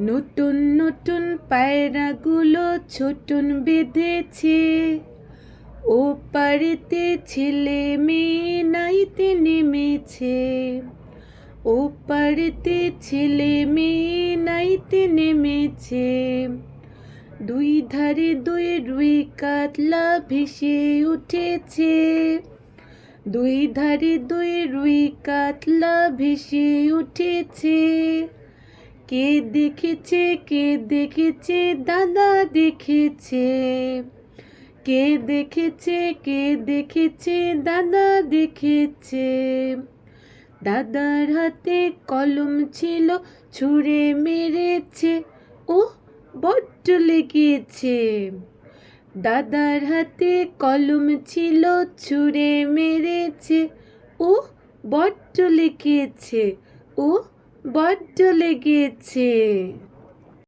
নতুন নতুন পায়রাগুলো ছোটন বেঁধেছে। ও পাড়িতে ছেলে মেয়ে নাইতে নেমেছে। ও পাড়িতে ছেলে মেয়ে নাইতে নেমেছে। দুই ধারে দুই রুই কাতলা ভেসে উঠেছে। দুই ধারে দুই রুই কাতলা ভেসে উঠেছে। কে দেখেছে কে দেখেছে, দাদা দেখেছে। কে দেখেছে কে দেখেছে, দাদা দেখেছে। দাদার হাতে কলম ছিল, ছুঁড়ে মেরেছে, ও বড্ড লেগেছে। দাদার হাতে কলম ছিল, ছুঁড়ে মেরেছে, ও বড্ড লেগেছে, ও বড্ড লেগেছে।